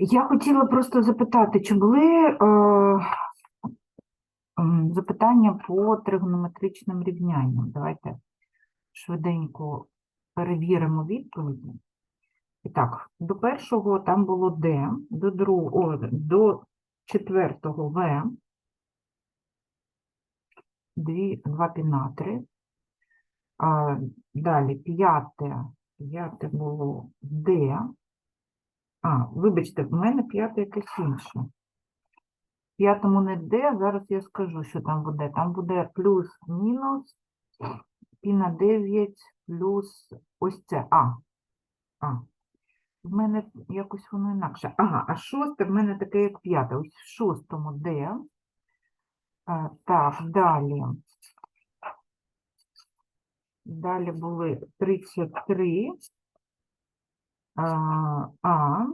Я хотіла просто запитати, чи були е, запитання по тригонометричним рівнянням? Давайте швиденько перевіримо відповіді. І так, до першого там було D, до другого, о, до четвертого В, дві, два пінатри. Далі п'яте, п'яте було D. А, вибачте, в мене п'яте якесь інше. В п'ятому не D, зараз я скажу, що там буде. Там буде плюс-мінус, пі на 9 плюс ось це А. А. В мене якось воно інакше. Ага, а шосте в мене таке, як п'яте. Ось в шостому. А, так, далі. Далі були 33 а, А,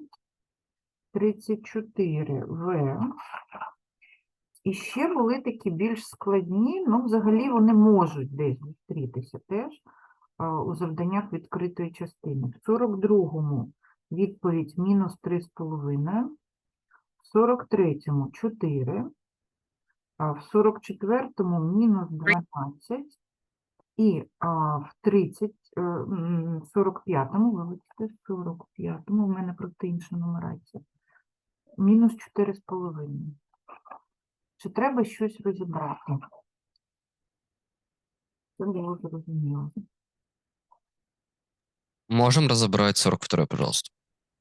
34 В. І ще були такі більш складні, ну, взагалі вони можуть десь зустрітися теж у завданнях відкритої частини. В 42-му відповідь мінус 3,5, в 43-му 4, а в 44-му мінус 12, і а, в 30, е, 45-му, вибачте, в 45-му, в мене просто інша нумерація, мінус 4,5. Чи треба щось розібрати? Це було зрозуміло. Можем разобрать 42 пожалуйста.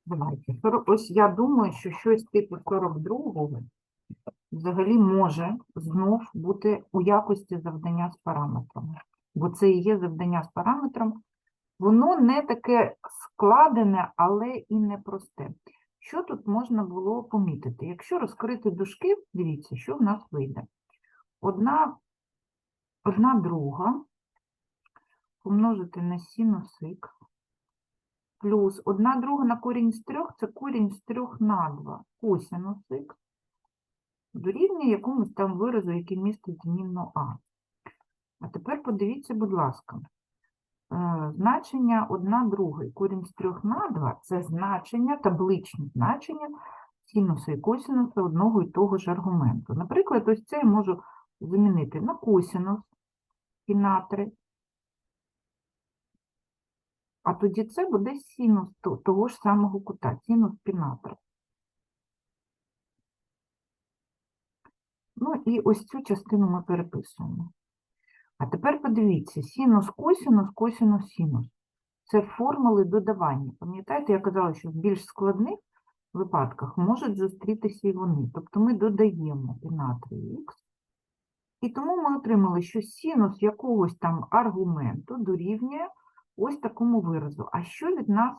Давайте. 40 Ось я думаю, що щось типу 42-го взагалі може знов бути у якості завдання з параметрами. Бо це і є завдання з параметром. Воно не таке складене, але і не просте. Що тут можна було помітити? Якщо розкрити дужки, дивіться, що в нас вийде. Одна, одна друга помножити на синус х плюс одна друга на корінь з трьох, це корінь з трьох на 2, косинус х, дорівнює якомусь там виразу, який містить змінну а. А тепер подивіться, будь ласка, е, значення 1 друга корінь з 3 на 2 – це значення, табличні значення синуса і косинуса одного і того ж аргументу. Наприклад, ось це я можу замінити на косинус і на 3. А тоді це буде синус того ж самого кута, синус пінатра. Ну і ось цю частину ми переписуємо. А тепер подивіться, синус, косинус, косинус, синус. Це формули додавання. Пам'ятаєте, я казала, що в більш складних випадках можуть зустрітися і вони. Тобто ми додаємо і на 3х. І тому ми отримали, що синус якогось там аргументу дорівнює ось такому виразу. А що від нас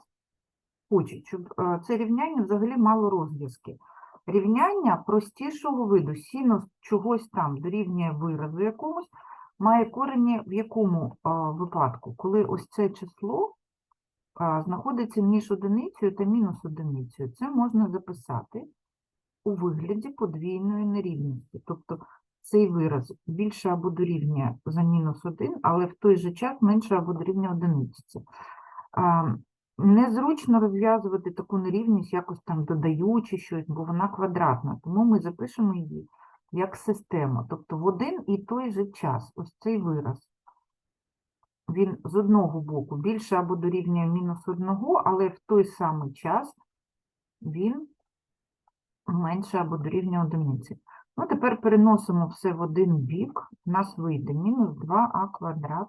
хочуть? Щоб е, це рівняння взагалі мало розв'язки. Рівняння простішого виду. Синус чогось там дорівнює виразу якомусь, має корені в якому випадку, коли ось це число знаходиться між одиницею та мінус одиницею. Це можна записати у вигляді подвійної нерівності. Тобто цей вираз більше або дорівнює за мінус 1, але в той же час менше або дорівнює одиниці. Незручно розв'язувати таку нерівність, якось там додаючи щось, бо вона квадратна, тому ми запишемо її як система, тобто в один і той же час, ось цей вираз. Він з одного боку більше або дорівнює мінус одного, але в той самий час він менше або дорівнює одиниці. Ну, тепер переносимо все в один бік, у нас вийде мінус 2а квадрат,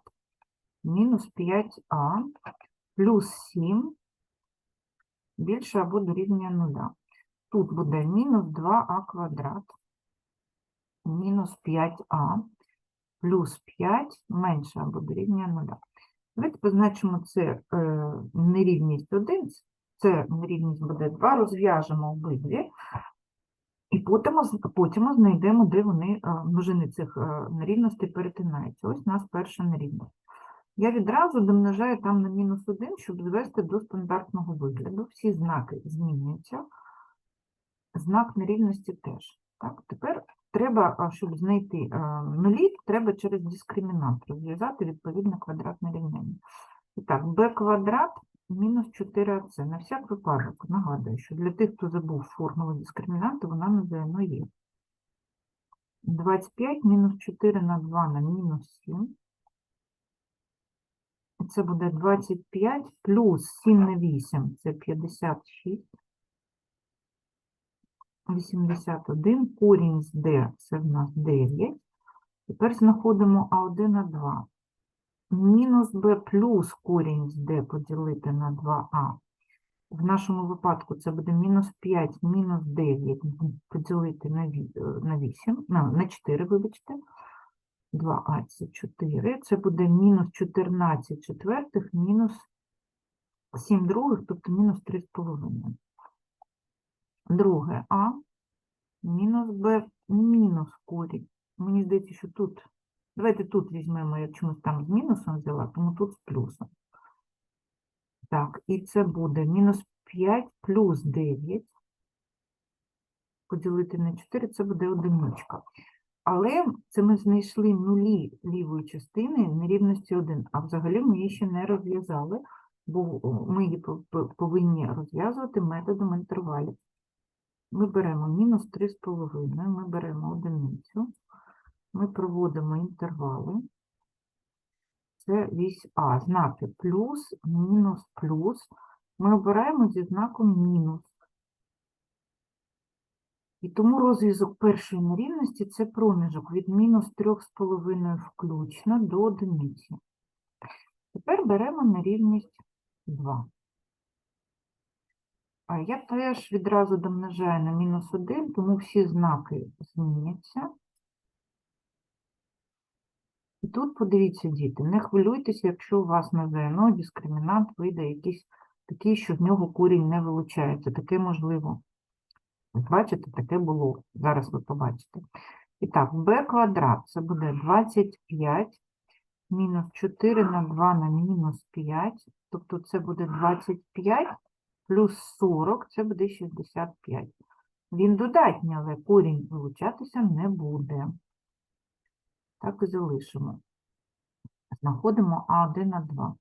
мінус 5а, плюс 7, більше або дорівнює 0. Тут буде мінус 2а квадрат, мінус 5а, плюс 5 менше або дорівнює 0. Давайте позначимо це е, нерівність 1, це нерівність буде 2, розв'яжемо обидві, і потім, потім знайдемо, де вони, е, множини цих е, нерівностей перетинаються. Ось у нас перша нерівність. Я відразу домножаю там на мінус 1, щоб звести до стандартного вигляду. Всі знаки змінюються. Знак нерівності теж. Так, тепер треба, щоб знайти нулі, треба через дискримінант розв'язати відповідне квадратне рівняння. І так, b квадрат мінус 4ac. На всяк випадок нагадую, що для тих, хто забув формулу дискримінанту, вона надано є. 25 мінус 4 на 2 на мінус 7. І Це буде 25 плюс 7 на 8 – це 56. 81. Корінь з d – це в нас 9. Тепер знаходимо а1 на 2. Мінус b плюс корінь з d поділити на 2а. В нашому випадку це буде мінус 5, мінус 9 поділити на ві- е, на 8, на, на 4, вибачте. 2а це 4. Це буде мінус 14 четвертих, мінус 7 других, тобто мінус 3,5. Друге а, мінус b, мінус корінь. Мені здається, що тут, давайте тут візьмемо, я чомусь там з мінусом взяла, тому тут з плюсом. Так, і це буде мінус 5 плюс 9 поділити на 4, це буде одиничка. Але це ми знайшли нулі лівої частини нерівності 1, а взагалі ми її ще не розв'язали, бо ми її пов- пов- повинні розв'язувати методом інтервалів. Ми беремо мінус 3,5, ми беремо одиницю, ми проводимо інтервали. Це вісь А. Знаки плюс, мінус, плюс. Ми обираємо зі знаком мінус. І тому розв'язок першої нерівності – це проміжок від мінус 3,5 включно до одиниці. Тепер беремо нерівність 2. Я теж відразу домножаю на мінус 1, тому всі знаки зміняться. І тут подивіться, діти, не хвилюйтеся, якщо у вас на ЗНО дискримінант вийде якийсь такий, що з нього корінь не вилучається. Таке можливо. Бачите, таке було. Зараз ви побачите. І так, b квадрат це буде 25 мінус 4 на 2 на мінус 5. Тобто це буде 25 плюс 40, це буде 65. Він додатній, але корінь вилучатися не буде. Так і залишимо. Знаходимо А1 на 2.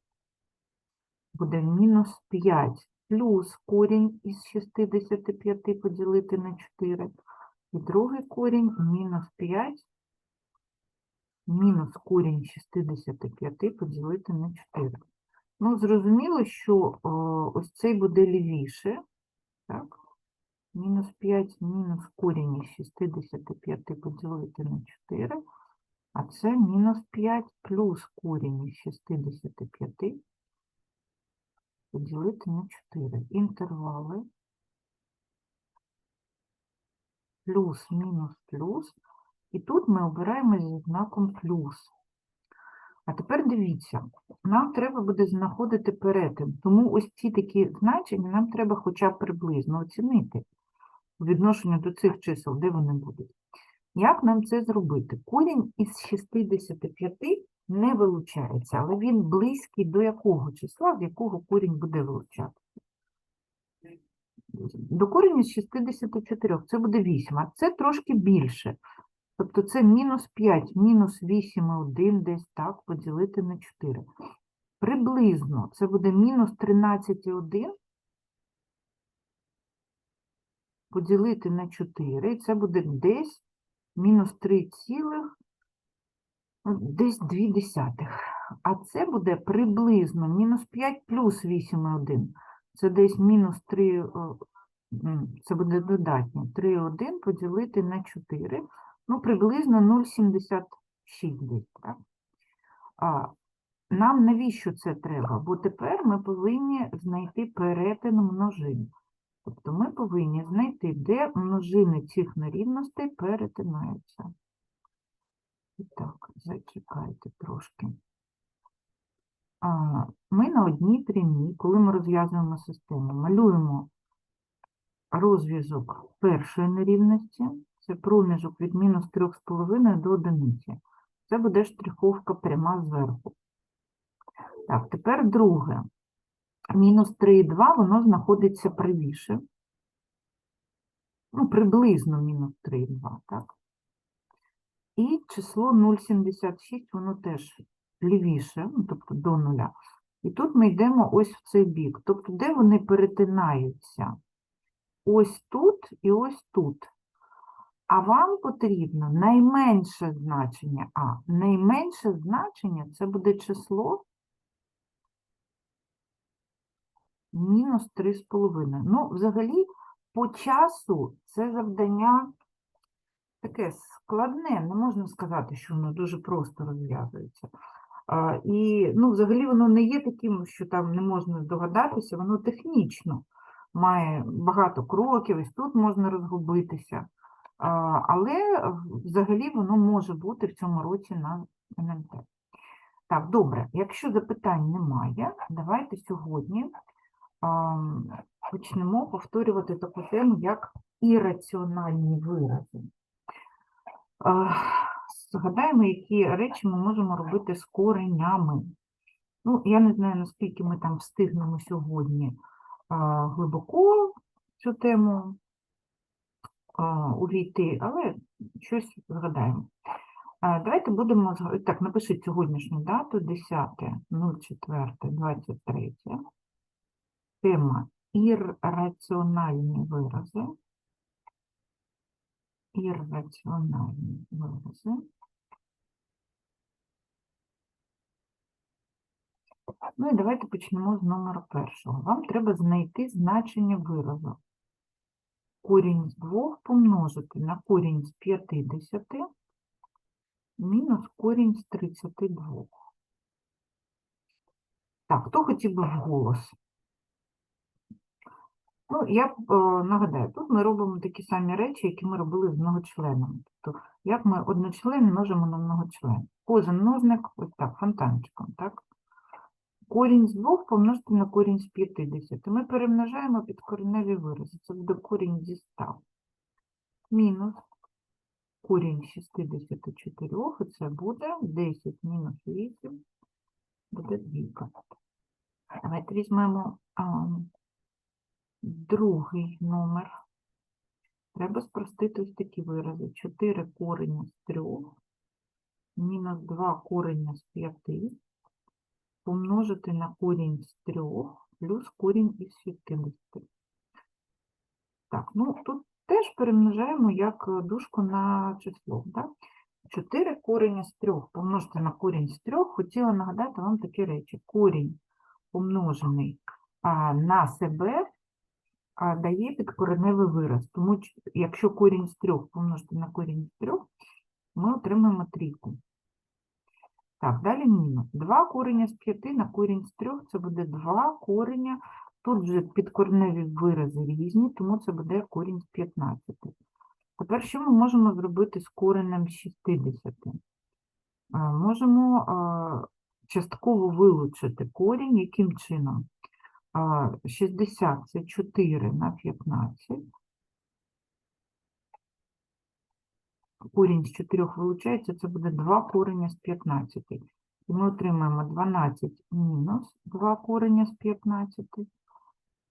Буде мінус 5 плюс корінь із 65 поділити на 4. І другий корінь мінус 5 мінус корінь 65 поділити на 4. Ну, зрозуміло, що о, ось цей буде лівіше. Так? Мінус 5 мінус корінь із 65 поділити на 4. А це мінус 5 плюс корінь із 65 поділити на 4. Інтервали плюс, мінус, плюс. І тут ми обираємо зі знаком плюс. А тепер дивіться, нам треба буде знаходити перетин. Тому ось ці такі значення нам треба хоча б приблизно оцінити у відношенню до цих чисел, де вони будуть. Як нам це зробити? Корінь із 65 не вилучається, але він близький до якого числа, з якого корінь буде вилучати? До коріння з 64, це буде 8, а це трошки більше. Тобто це мінус 5, мінус 8,1 десь так поділити на 4. Приблизно це буде мінус 13,1 поділити на 4, і це буде десь мінус 3 цілих, ну, десь 2 десятих. А це буде приблизно мінус 5 плюс 8,1. Це десь мінус 3, це буде додатньо. 3,1 поділити на 4. Ну, приблизно 0,76 десь, так? А, нам навіщо це треба? Бо тепер ми повинні знайти перетин множин. Тобто ми повинні знайти, де множини цих нерівностей перетинаються. І так, зачекайте трошки. Ми на одній прямій, коли ми розв'язуємо систему, малюємо розв'язок першої нерівності. Це проміжок від мінус 3,5 до одиниці. Це буде штриховка пряма зверху. Так, тепер друге. Мінус 3,2, воно знаходиться правіше. Ну, приблизно мінус 3,2, так? І число 0,76, воно теж лівіше, ну, тобто до нуля. І тут ми йдемо ось в цей бік. Тобто, де вони перетинаються? Ось тут і ось тут. А вам потрібно найменше значення А. Найменше значення це буде число мінус 3,5. Ну, взагалі, по часу це завдання таке складне, не можна сказати, що воно дуже просто розв'язується. І, ну, взагалі, воно не є таким, що там не можна здогадатися, воно технічно має багато кроків, ось тут можна розгубитися. Але взагалі воно може бути в цьому році на НМТ. Так, добре, якщо запитань немає, давайте сьогодні почнемо повторювати таку тему, як ірраціональні вирази. Е, Згадаємо, які речі ми можемо робити з коренями. Ну, я не знаю, наскільки ми там встигнемо сьогодні глибоко цю тему увійти, але щось згадаємо. Давайте будемо так, напишіть сьогоднішню дату 10.04.23. Тема ірраціональні вирази. Ірраціональні вирази. Ну і давайте почнемо з номера першого. Вам треба знайти значення виразу. Корінь з 2 помножити на корінь з 50 мінус корінь з 32. Так, хто хотів би вголос? Ну, я е, нагадаю, тут ми робимо такі самі речі, які ми робили з многочленами. Тобто, як ми одночлен множимо на многочлен. Кожен множник, ось так, фонтанчиком, так? Корінь з 2 помножити на корінь з 50. Ми перемножаємо підкореневі вирази. Це буде корінь зі 100. Мінус корінь з 64, і це буде 10 мінус 8, буде двійка. Давайте візьмемо а, другий номер. Треба спростити ось такі вирази. 4 корення з 3, мінус 2 корення з 5, помножити на корінь з 3 плюс корінь із 60. Так, ну тут теж перемножаємо як е, дужку на число. Так? 4 корення з 3 помножити на корінь з 3. Хотіла нагадати вам такі речі. Корінь помножений на себе дає підкореневий вираз. Тому якщо корінь з 3 помножити на корінь з 3, ми отримаємо трійку. Так, далі мінус. 2 корення з 5 на корінь з 3 це буде 2 корення. Тут вже підкореневі вирази різні, тому це буде корінь з 15. Тепер що ми можемо зробити з коренем з 60? Е, Можемо е, частково вилучити корінь. Яким чином? Е, 60 – це 4 на 15. Корінь з 4 вилучається, це буде 2 корення з 15. І ми отримаємо 12 мінус 2 корення з 15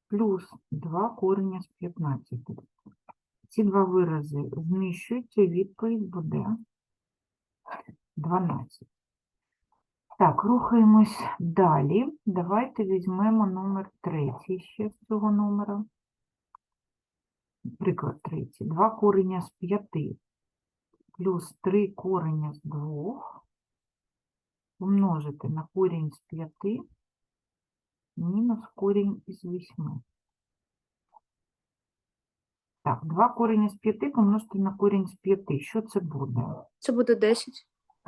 плюс 2 корення з 15. Ці два вирази зміщуються, і відповідь буде 12. Так, рухаємось далі. Давайте візьмемо номер третій ще з цього номера. Приклад третій. 2 корення з 5 плюс 3 корення з 2 помножити на корінь з 5 мінус корінь із 8. Так, 2 коріння з 5 помножити на корінь з 5. Що це буде? Це буде 10.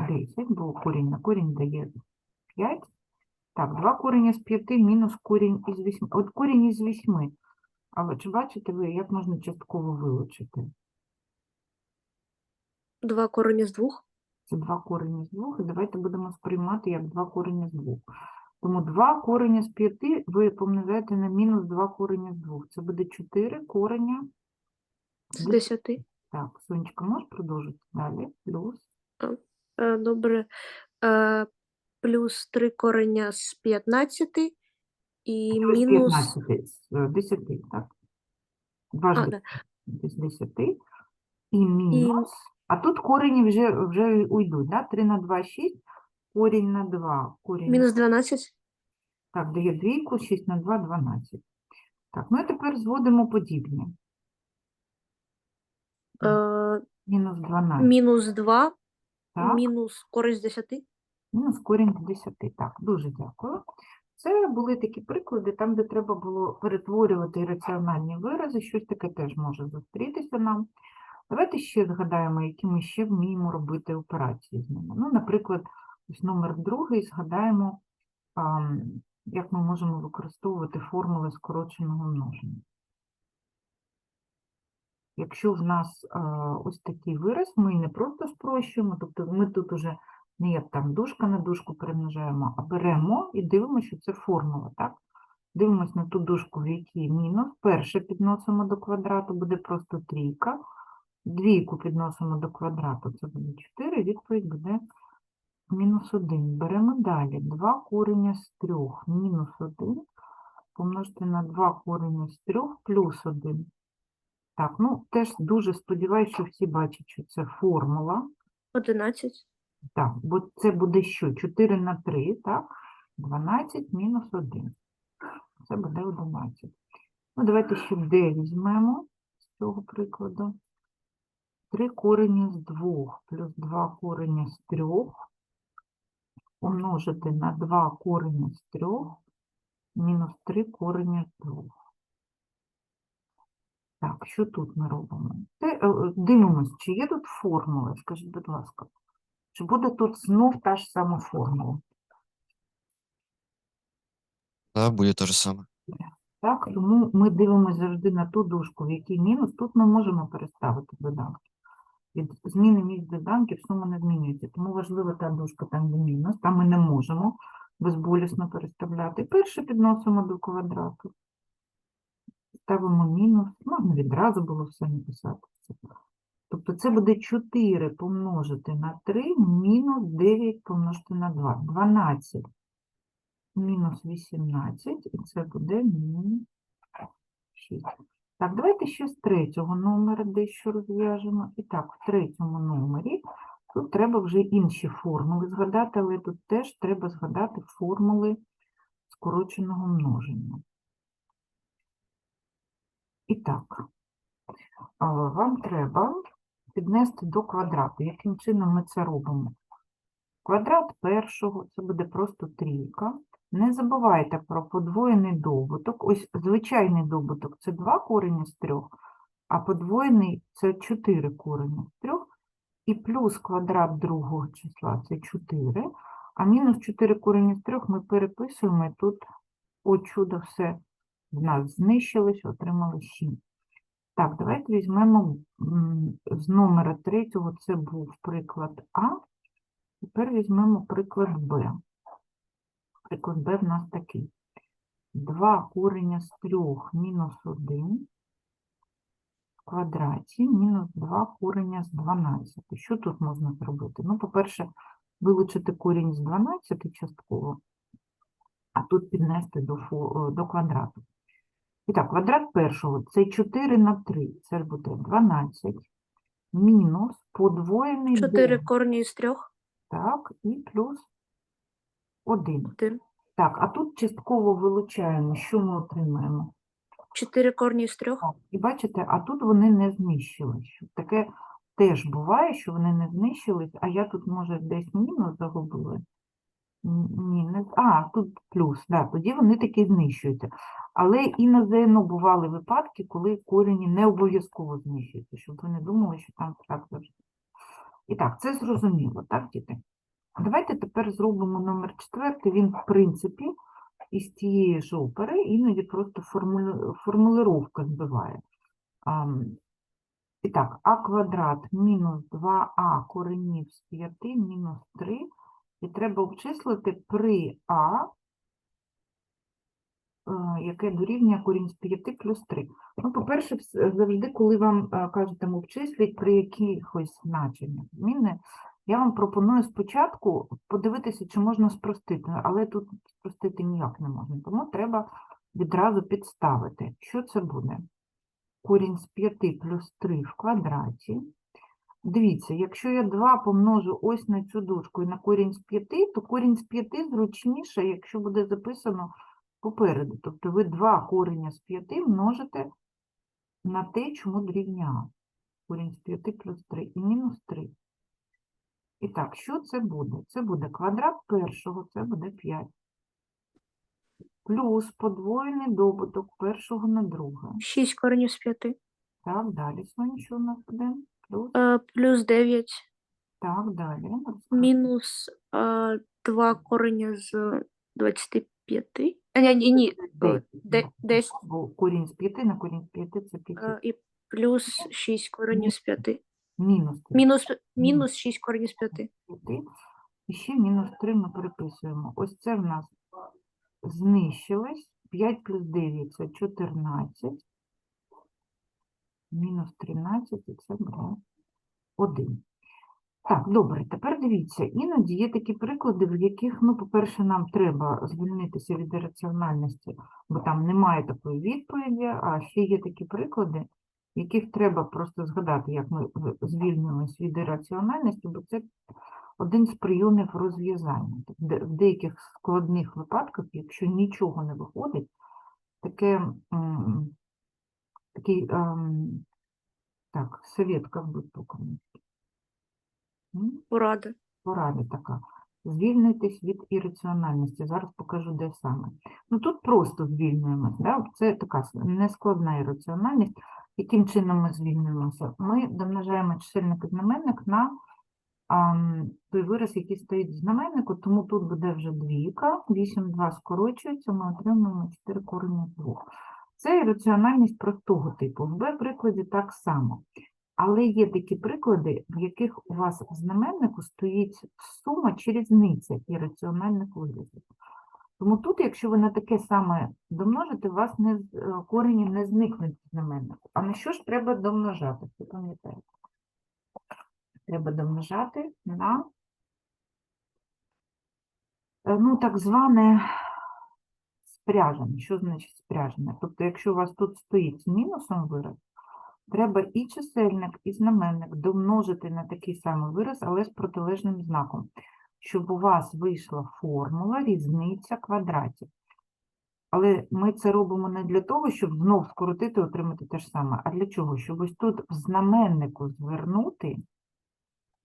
10, бо корінь на корінь дає 5. Так, 2 коріння з 5 мінус корінь із 8. От корінь із 8. Але чи бачите ви, як можна частково вилучити? 2 корені з 2. Це 2 корені з 2, і давайте будемо сприймати як 2 корені з 2. Тому 2 корені з 5 ви помножаєте на мінус 2 корені з 2. Це буде 4 корення. З 10. Так, Сонечка, можеш продовжити далі? Плюс. Добре. Плюс 3 корення з 15 і Плюс мінус. 15 з е, 10, так? 2 ж да. з 10 і мінус. А тут корені вже, вже уйдуть, да? 3 на 2 – 6, корінь на 2, корінь Мінус 12. Так, дає двійку, 6 на 2 – 12. Так, ну і тепер зводимо подібні. Е, Мінус 12. мінус 2, Так. мінус з 10. Мінус корінь з 10. Так, дуже дякую. Це були такі приклади, там, де треба було перетворювати ірраціональні вирази, щось таке теж може зустрітися нам. Давайте ще згадаємо, які ми ще вміємо робити операції з ними. Ну, наприклад, ось номер другий, згадаємо, як ми можемо використовувати формули скороченого множення. Якщо в нас ось такий вираз, ми не просто спрощуємо, тобто ми тут уже не як там дужка на дужку перемножаємо, а беремо і дивимося, що це формула, так? Дивимося на ту дужку, в якій мінус. Перше підносимо до квадрату, буде просто трійка. Двійку підносимо до квадрату, це буде 4, відповідь буде мінус 1. Беремо далі 2 корення з 3, мінус 1, помножити на 2 корення з 3 плюс 1. Так, ну теж дуже сподіваюся, що всі бачать, що це формула. 11. Так, бо це буде що? 4 на 3, так? 12 мінус 1. Це буде 11. Ну, давайте ще d візьмемо з цього прикладу. 3 корені з 2 плюс 2 корені з 3 помножити на 2 корені з 3 мінус 3 корені з 2. Так, що тут ми робимо? Те, е, е, дивимось, чи є тут формула, скажіть, будь ласка. Чи буде тут знов та ж сама формула? Да, будет то же самое. Так, тому ми дивимося завжди на ту дужку, в якій мінус. Тут ми можемо переставити доданки. Від зміни місць доданків сума не змінюється. Тому важлива та дужка там, де мінус. Там ми не можемо безболісно переставляти. Перше підносимо до квадрату. Ставимо мінус. Можна відразу було все написати. Тобто це буде 4 помножити на 3 мінус 9 помножити на 2. 12 мінус 18, і це буде мінус 6. Так, давайте ще з третього номера дещо розв'яжемо. І так, в третьому номері тут треба вже інші формули згадати, але тут теж треба згадати формули скороченого множення. І так, вам треба піднести до квадрату. Яким чином ми це робимо? Квадрат першого це буде просто трійка. Не забувайте про подвоєний добуток. Ось звичайний добуток це 2 корені з 3, а подвоєний це 4 корені з 3. І плюс квадрат другого числа це 4. А мінус 4 корені з 3 ми переписуємо, і тут, о чудо, все в нас знищилось, отримали 7. Так, давайте візьмемо з номера третього, це був приклад А. Тепер візьмемо приклад Б. Приклад Б в нас такий. 2 корення з 3 мінус 1 в квадраті мінус 2 корення з 12. Що тут можна зробити? Ну, по-перше, вилучити корінь з 12 частково, а тут піднести до, до квадрату. І так, квадрат першого це 4 на 3, це ж буде 12, мінус подвоєний 4 добуток. корені з 3. Так, і плюс 1. 1. Так, а тут частково вилучаємо, що ми отримаємо. 4 корені з 3. Так, І бачите, а тут вони не знищились. Таке теж буває, що вони не знищились, а я тут, може, десь мінус загубила. Ні, не... А, тут плюс, да, тоді вони таки знищуються. Але і на ЗНО бували випадки, коли корені не обов'язково знищуються, щоб ви не думали, що там так завжди. І так, це зрозуміло, так, діти? Давайте тепер зробимо номер четвертий. Він, в принципі, із тієї ж опери іноді просто формули... формулировка збиває. Ам, І так, а квадрат мінус 2а коренів з 5 мінус 3. І треба обчислити при а, е, яке дорівнює корінь з 5 плюс 3. Ну, по-перше, завжди, коли вам е, кажуть, там обчисліть при якихось значеннях зміни, я вам пропоную спочатку подивитися, чи можна спростити, але тут спростити ніяк не можна, тому треба відразу підставити. Що це буде? Корінь з 5 плюс 3 в квадраті. Дивіться, якщо я 2 помножу ось на цю дужку і на корінь з 5, то корінь з 5 зручніше, якщо буде записано попереду. Тобто ви 2 кореня з 5 множите на те, чому дорівнює Корінь з 5 плюс 3 і мінус 3. І так, що це буде? Це буде квадрат першого, це буде 5. Плюс подвоєний добуток першого на друге. 6 коренів з 5. Так, далі, що у нас буде? Плюс, Е, плюс 9. так, далі. Мінус е, 2 корення з 25. А, ні, ні, ні. е, Десять, де- ну, десять. Бо корінь з 5 на корінь з 5 це 5. е, І плюс 6 коренів з 5. Мінус 3. Мінус, мінус 6 коренів з 5. 5. І ще мінус 3 ми переписуємо. Ось це в нас знищилось. 5 плюс 9 це 14. Мінус 13 і це буде 1. Так, добре, тепер дивіться, іноді є такі приклади, в яких, ну, по-перше, нам треба звільнитися від ірраціональності, бо там немає такої відповіді, а ще є такі приклади, яких треба просто згадати, як ми звільнились від ірраціональності, бо це один з прийомів розв'язання. Тобто В деяких складних випадках, якщо нічого не виходить, таке, такий, ем, так, совет, бы по-українськи. Порада. порада така. Звільнитись від ірраціональності. Зараз покажу, де саме. Ну тут просто звільнюємось. Да? Це така нескладна ірраціональність. Яким чином ми звільнюємося? Ми домножаємо чисельник і знаменник на ам, той вираз, який стоїть в знаменнику, тому тут буде вже двійка, 8, 2 скорочується, ми отримуємо 4 корені з 2. Це ірраціональність простого типу. В Б-прикладі так само. Але є такі приклади, в яких у вас в знаменнику стоїть сума чи різниця ірраціональних виразів. Тому тут, якщо ви на таке саме домножите, у вас не, е, корені не зникнуть в знаменнику. А на що ж треба домножати? Ви пам'ятаєте? Треба домножати на е, ну, так зване спряжене. Що значить спряжене? Тобто, якщо у вас тут стоїть з мінусом вираз, Треба і чисельник, і знаменник домножити на такий самий вираз, але з протилежним знаком, щоб у вас вийшла формула різниця квадратів. Але ми це робимо не для того, щоб знов скоротити, отримати те ж саме, а для чого? Щоб ось тут в знаменнику звернути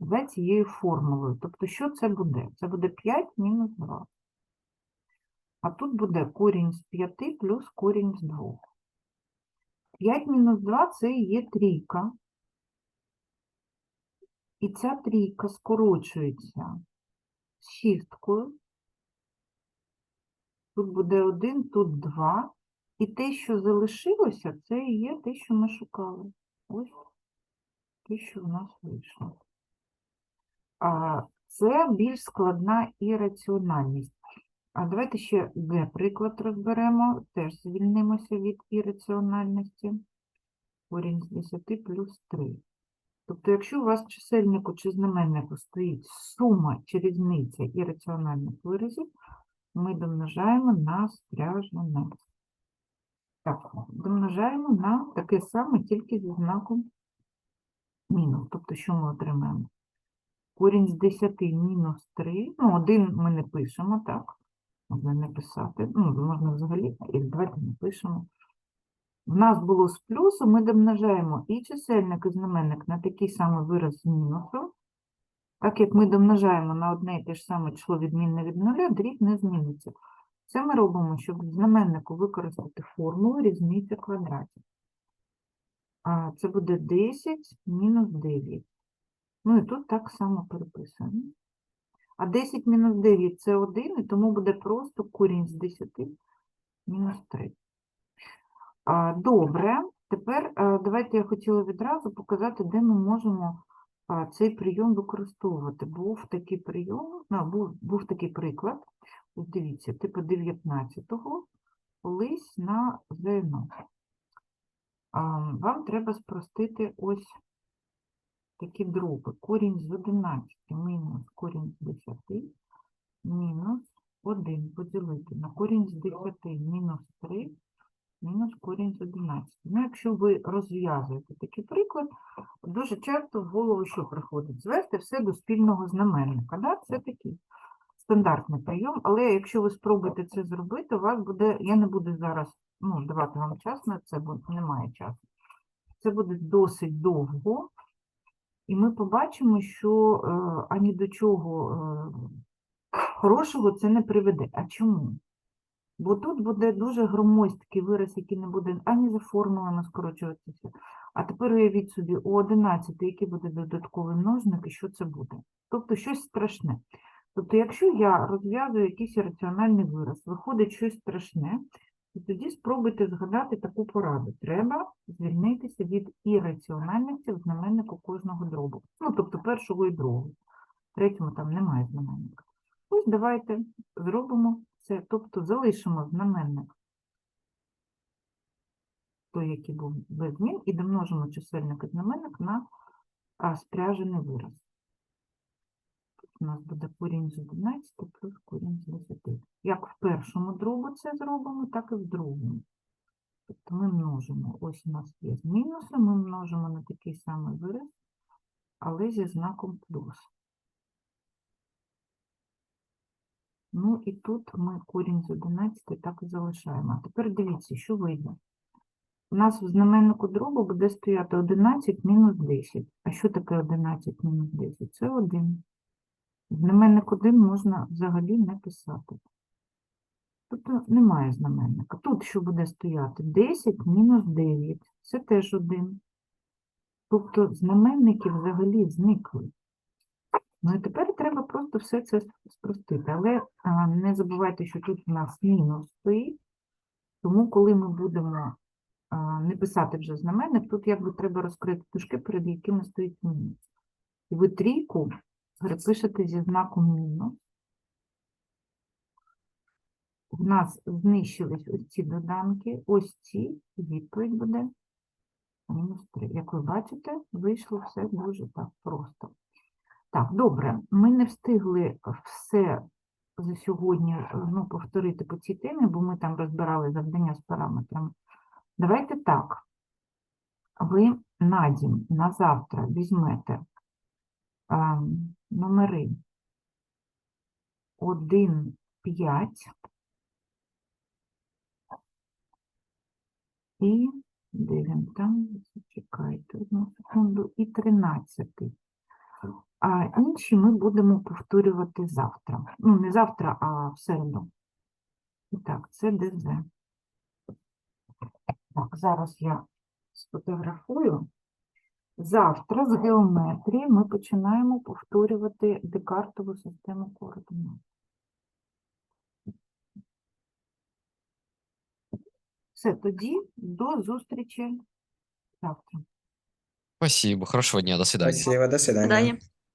за цією формулою. Тобто, що це буде? Це буде 5 мінус 2. А тут буде корінь з 5 плюс корінь з 2. 5 мінус 2 це є трійка. І ця трійка скорочується шісткою. Тут буде 1, тут 2. І те, що залишилося, це і є те, що ми шукали. Ось те, що в нас вийшло. А це більш складна ірраціональність. А давайте ще Г приклад розберемо. Теж звільнимося від ірраціональності. Корінь з 10 плюс 3. Тобто, якщо у вас чисельнику чи знаменнику стоїть сума чи різниця ірраціональних виразів, ми домножаємо на спряжене. Так, домножаємо на таке саме, тільки зі знаком мінус. Тобто, що ми отримаємо? Корінь з 10 мінус 3. Ну, один ми не пишемо, так? Можна не писати. Ну, можна взагалі, і давайте не пишемо. В нас було з плюсу, ми домножаємо і чисельник, і знаменник на такий самий вираз з мінусом. Так як ми домножаємо на одне і те ж саме число відмінне від нуля, дріб не зміниться. Це ми робимо, щоб в знаменнику використати формулу різниця квадратів. А це буде 10 мінус 9. Ну і тут так само переписуємо. А 10 мінус 9 це 1, і тому буде просто корінь з 10 мінус 3. Добре, тепер давайте я хотіла відразу показати, де ми можемо цей прийом використовувати. Був такий прийом, ну, був, був такий приклад. Ось Дивіться, типу 19-го, колись на ЗНО. Вам треба спростити ось такі дроби. Корінь з 11 мінус корінь з 10 мінус 1 поділити на корінь з 10 мінус 3 мінус корінь з 11. Ну, якщо ви розв'язуєте такий приклад, дуже часто в голову що приходить? Звести все до спільного знаменника. Да? Це такий стандартний прийом, але якщо ви спробуєте це зробити, у вас буде, я не буду зараз ну, давати вам час на це, бо немає часу. Це буде досить довго, і ми побачимо, що е, ані до чого е, хорошого це не приведе. А чому? Бо тут буде дуже громоздкий вираз, який не буде ані за формулами скорочуватися. А тепер уявіть собі, у 11, який буде додатковий множник, і що це буде? Тобто щось страшне. Тобто, якщо я розв'язую якийсь раціональний вираз, виходить щось страшне, то тоді спробуйте згадати таку пораду. Треба звільнитися від ірраціональності в знаменнику кожного дробу. Ну, тобто першого і другого. Третьому там немає знаменника. Ось давайте зробимо це, тобто залишимо знаменник той, який був без змін, і домножимо чисельник і знаменник на спряжений вираз. У нас буде корінь з 11 плюс корінь з 10. Як в першому дробу це зробимо, так і в другому. Тобто ми множимо, ось у нас є мінуси, ми множимо на такий самий вираз, але зі знаком плюс. Ну і тут ми корінь з 11 так і залишаємо. А тепер дивіться, що вийде. У нас в знаменнику дробу буде стояти 11 мінус 10. А що таке 11 мінус 10? Це 1. Знаменник 1 можна взагалі не писати. Тобто немає знаменника. Тут що буде стояти? 10 мінус 9. Це теж 1. Тобто знаменники взагалі зникли. Ну і тепер треба просто все це спростити. Але не забувайте, що тут у нас мінус стоїть. Тому, коли ми будемо не писати вже знаменник, тут якби треба розкрити дужки, перед якими стоїть мінус. І ви трійку перепишете зі знаком мінус. В нас знищились ось ці доданки, ось ці, відповідь буде мінус 3. Як ви бачите, вийшло все дуже так просто. Так, добре, ми не встигли все за сьогодні е, ну, повторити по цій темі, бо ми там розбирали завдання з параметрами. Давайте так. Ви на дім, на завтра візьмете а, номери 1, 5 і де він там? Чекайте одну секунду, і 13. А інші ми будемо повторювати завтра. Ну, не завтра, а в середу. І так, це ДЗ. Так, зараз я сфотографую. Завтра з геометрії ми починаємо повторювати декартову систему координат. Все, тоді до зустрічі завтра. Спасибо. Хорошего дня. До свидания. Спасибо, до свидания. Далі.